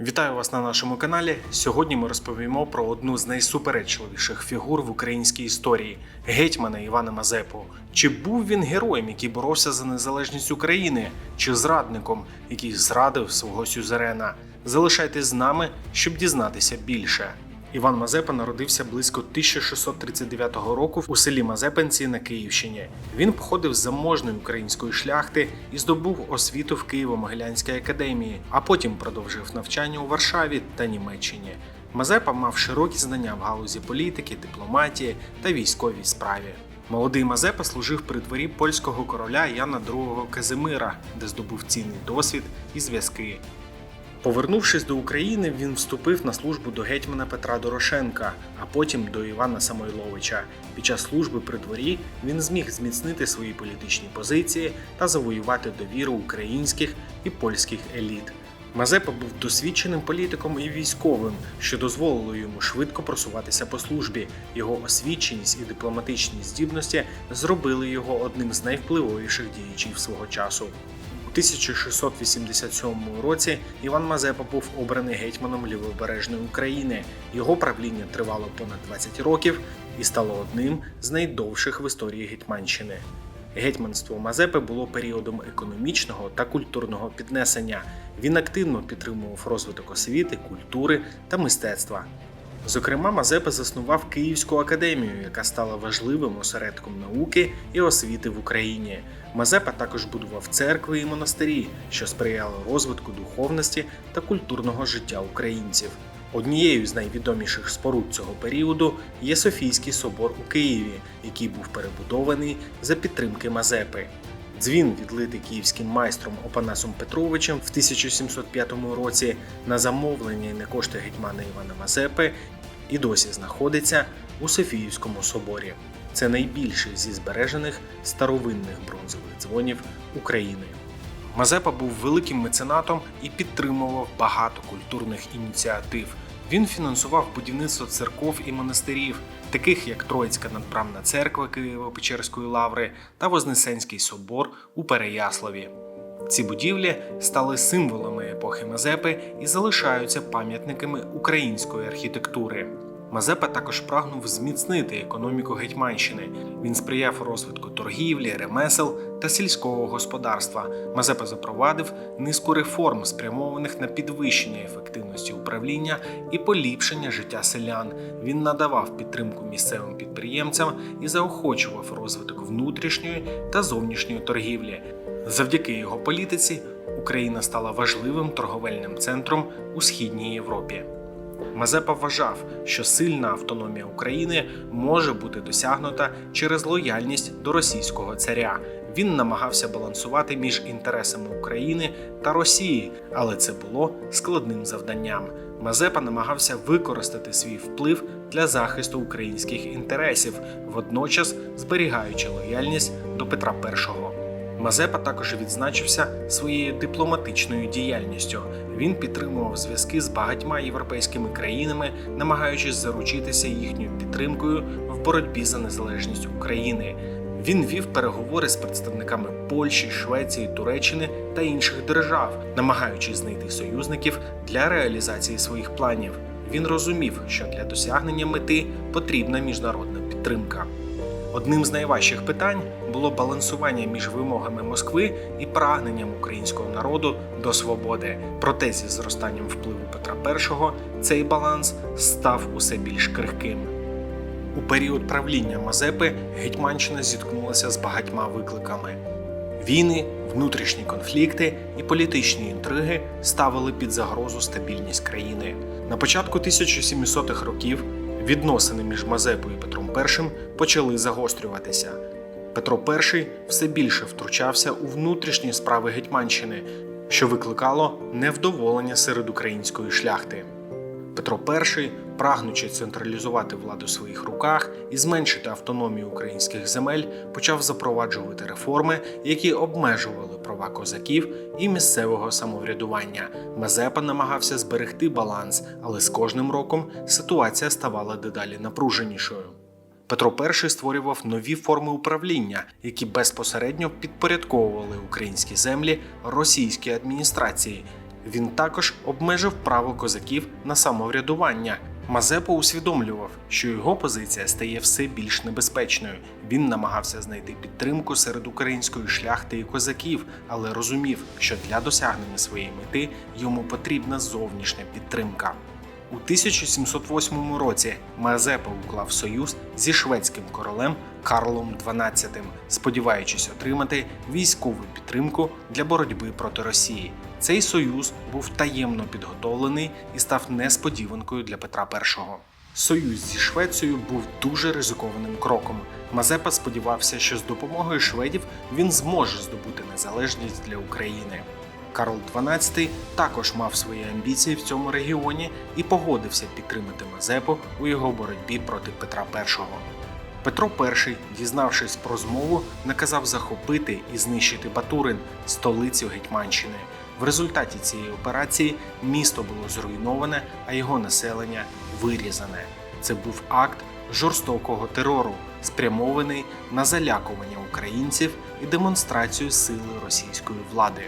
Вітаю вас на нашому каналі. Сьогодні ми розповімо про одну з найсуперечливіших фігур в українській історії гетьмана Івана Мазепу. Чи був він героєм, який боровся за незалежність України, чи зрадником, який зрадив свого сюзерена? Залишайтесь з нами, щоб дізнатися більше. Іван Мазепа народився близько 1639 року у селі Мазепинці на Київщині. Він походив з заможної української шляхти і здобув освіту в Києво-Могилянській академії, а потім продовжив навчання у Варшаві та Німеччині. Мазепа мав широкі знання в галузі політики, дипломатії та військовій справі. Молодий Мазепа служив при дворі польського короля Яна II Казимира, де здобув цінний досвід і зв'язки. Повернувшись до України, він вступив на службу до гетьмана Петра Дорошенка, а потім до Івана Самойловича. Під час служби при дворі він зміг зміцнити свої політичні позиції та завоювати довіру українських і польських еліт. Мазепа був досвідченим політиком і військовим, що дозволило йому швидко просуватися по службі. Його освіченість і дипломатичні здібності зробили його одним з найвпливовіших діячів свого часу. У 1687 році Іван Мазепа був обраний гетьманом Лівобережної України. Його правління тривало понад 20 років і стало одним з найдовших в історії Гетьманщини. Гетьманство Мазепи було періодом економічного та культурного піднесення. Він активно підтримував розвиток освіти, культури та мистецтва. Зокрема, Мазепа заснував Київську академію, яка стала важливим осередком науки і освіти в Україні. Мазепа також будував церкви і монастирі, що сприяли розвитку духовності та культурного життя українців. Однією з найвідоміших споруд цього періоду є Софійський собор у Києві, який був перебудований за підтримки Мазепи. Дзвін, відлитий київським майстром Опанасом Петровичем в 1705 році на замовлення і на кошти гетьмана Івана Мазепи, і досі знаходиться у Софіївському соборі. Це найбільший зі збережених старовинних бронзових дзвонів України. Мазепа був великим меценатом і підтримував багато культурних ініціатив. Він фінансував будівництво церков і монастирів, таких як Троїцька надбрамна церква Києво-Печерської лаври та Вознесенський собор у Переяславі. Ці будівлі стали символами епохи Мазепи і залишаються пам'ятниками української архітектури. Мазепа також прагнув зміцнити економіку Гетьманщини. Він сприяв розвитку торгівлі, ремесел та сільського господарства. Мазепа запровадив низку реформ, спрямованих на підвищення ефективності управління і поліпшення життя селян. Він надавав підтримку місцевим підприємцям і заохочував розвиток внутрішньої та зовнішньої торгівлі. Завдяки його політиці Україна стала важливим торговельним центром у східній Європі. Мазепа вважав, що сильна автономія України може бути досягнута через лояльність до російського царя. Він намагався балансувати між інтересами України та Росії, але це було складним завданням. Мазепа намагався використати свій вплив для захисту українських інтересів, водночас зберігаючи лояльність до Петра І. Мазепа також відзначився своєю дипломатичною діяльністю. Він підтримував зв'язки з багатьма європейськими країнами, намагаючись заручитися їхньою підтримкою в боротьбі за незалежність України. Він вів переговори з представниками Польщі, Швеції, Туреччини та інших держав, намагаючись знайти союзників для реалізації своїх планів. Він розумів, що для досягнення мети потрібна міжнародна підтримка. Одним з найважчих питань було балансування між вимогами Москви і прагненням українського народу до свободи. Проте зі зростанням впливу Петра І цей баланс став усе більш крихким. У період правління Мазепи Гетьманщина зіткнулася з багатьма викликами. Війни, внутрішні конфлікти і політичні інтриги ставили під загрозу стабільність країни. На початку 1700-х років відносини між Мазепою і Петром І почали загострюватися. Петро І все більше втручався у внутрішні справи Гетьманщини, що викликало невдоволення серед української шляхти. Петро І, прагнучи централізувати владу в своїх руках і зменшити автономію українських земель, почав запроваджувати реформи, які обмежували права козаків і місцевого самоврядування. Мазепа намагався зберегти баланс, але з кожним роком ситуація ставала дедалі напруженішою. Петро І створював нові форми управління, які безпосередньо підпорядковували українські землі російській адміністрації. Він також обмежив право козаків на самоврядування. Мазепа усвідомлював, що його позиція стає все більш небезпечною. Він намагався знайти підтримку серед української шляхти і козаків, але розумів, що для досягнення своєї мети йому потрібна зовнішня підтримка. У 1708 році Мазепа уклав союз зі шведським королем Карлом XII, сподіваючись отримати військову підтримку для боротьби проти Росії. Цей союз був таємно підготовлений і став несподіванкою для Петра І. Союз зі Швецією був дуже ризикованим кроком. Мазепа сподівався, що з допомогою шведів він зможе здобути незалежність для України. Карл XII також мав свої амбіції в цьому регіоні і погодився підтримати Мазепу у його боротьбі проти Петра І. Петро І, дізнавшись про змову, наказав захопити і знищити Батурин, столицю Гетьманщини. В результаті цієї операції місто було зруйноване, а його населення вирізане. Це був акт жорстокого терору, спрямований на залякування українців і демонстрацію сили російської влади.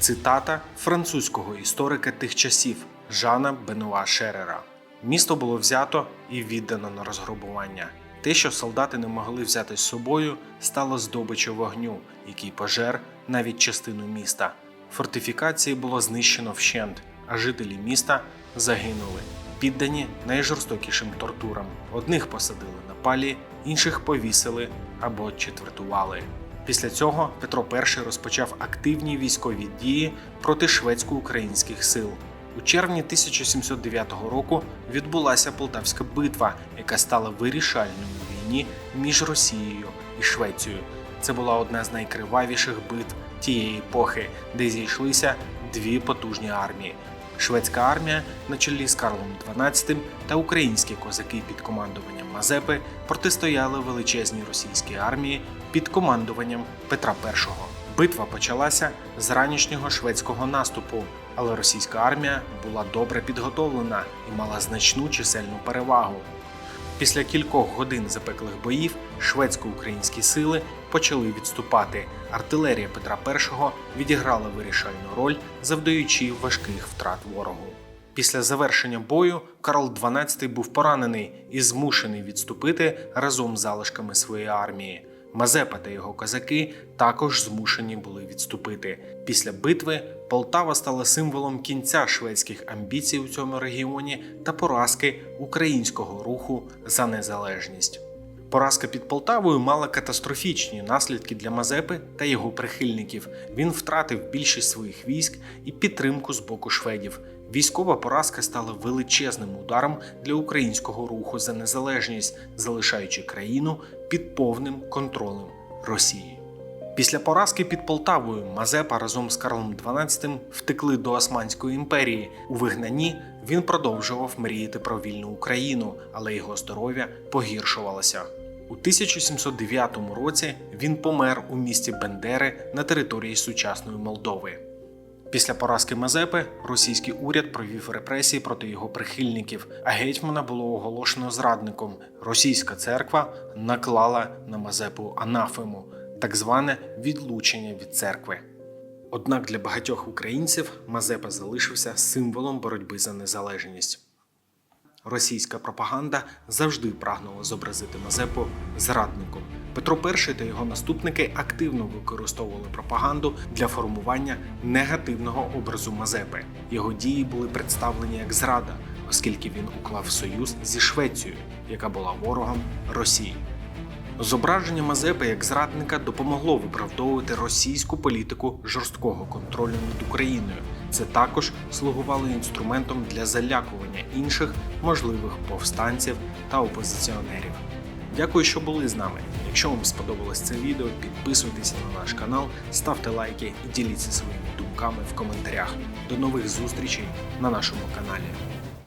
Цитата французького історика тих часів Жана Бенуа Шерера: Місто було взято і віддано на розграбування. Те, що солдати не могли взяти з собою, стало здобиччю вогню, який пожер навіть частину міста. Фортифікації було знищено вщент, а жителі міста загинули, піддані найжорстокішим тортурам. Одних посадили на палі, інших повісили або четвертували. Після цього Петро І розпочав активні військові дії проти шведсько-українських сил. У червні 1709 року відбулася Полтавська битва, яка стала вирішальною у війні між Росією і Швецією. Це була одна з найкривавіших битв тієї епохи, де зійшлися дві потужні армії. Шведська армія на чолі з Карлом XII та українські козаки під командуванням Мазепи протистояли величезній російській армії під командуванням Петра І. Битва почалася з ранішнього шведського наступу, але російська армія була добре підготовлена і мала значну чисельну перевагу. Після кількох годин запеклих боїв шведсько-українські сили почали відступати. Артилерія Петра І відіграла вирішальну роль, завдаючи важких втрат ворогу. Після завершення бою Карл XII був поранений і змушений відступити разом з залишками своєї армії. Мазепа та його козаки також змушені були відступити. Після битви Полтава стала символом кінця шведських амбіцій у цьому регіоні та поразки українського руху за незалежність. Поразка під Полтавою мала катастрофічні наслідки для Мазепи та його прихильників. Він втратив більшість своїх військ і підтримку з боку шведів. Військова поразка стала величезним ударом для українського руху за незалежність, залишаючи країну під повним контролем Росії. Після поразки під Полтавою Мазепа разом з Карлом XII втекли до Османської імперії. У вигнанні він продовжував мріяти про вільну Україну, але його здоров'я погіршувалося. У 1709 році він помер у місті Бендери на території сучасної Молдови. Після поразки Мазепи російський уряд провів репресії проти його прихильників, а гетьмана було оголошено зрадником. Російська церква наклала на Мазепу анафему, так зване відлучення від церкви. Однак для багатьох українців Мазепа залишився символом боротьби за незалежність. Російська пропаганда завжди прагнула зобразити Мазепу зрадником. Петро І та його наступники активно використовували пропаганду для формування негативного образу Мазепи. Його дії були представлені як зрада, оскільки він уклав союз зі Швецією, яка була ворогом Росії. Зображення Мазепи як зрадника допомогло виправдовувати російську політику жорсткого контролю над Україною. Це також слугувало інструментом для залякування інших можливих повстанців та опозиціонерів. Дякую, що були з нами. Якщо вам сподобалось це відео, підписуйтесь на наш канал, ставте лайки і діліться своїми думками в коментарях. До нових зустрічей на нашому каналі.